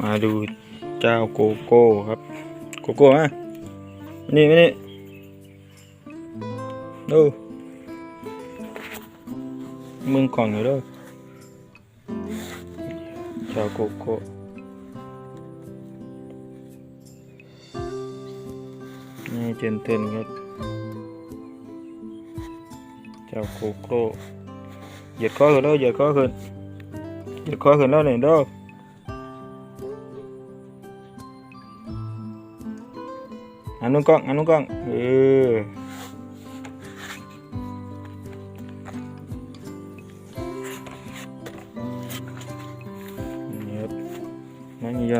มาดูเจ้าโกโก้ครับ โกโก้มานี่มานี่ดูมึงกล่องอยู่ด้วยเจ้าโกโก้นี่เจนเทนครับ เจ้าโกโก้เหยียดคอขึ้นแล้วเหยียดคอขึ้นเหยียดคอขึ้นแล้วเนี่ยด้ออั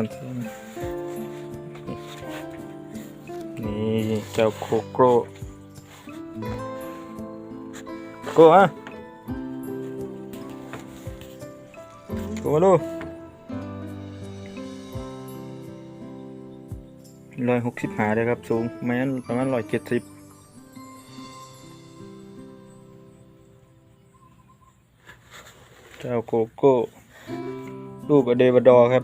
นนี่เจ้าโคโก้โก้อะโก้ ร้อยหกสิบหาเลยครับ สูงแม้นประมาณร้อยเจ็ดสิบเจ้าโกโก้ลูกอเดบดอครับ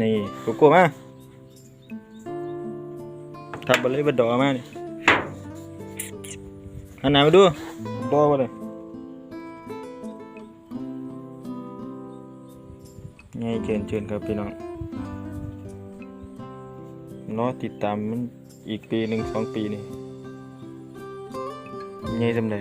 นี่โกโก้มาทับบอลเลยบดอมานี่อันไหนมาดูดอมาเลยไงเชิญเชิญครับพี่น้อง น้อติดตามมันอีกปีหนึ่งสองปีนี่ยังจำได้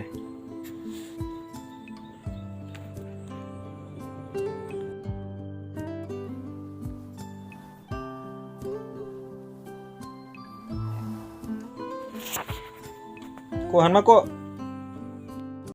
กูหันมากู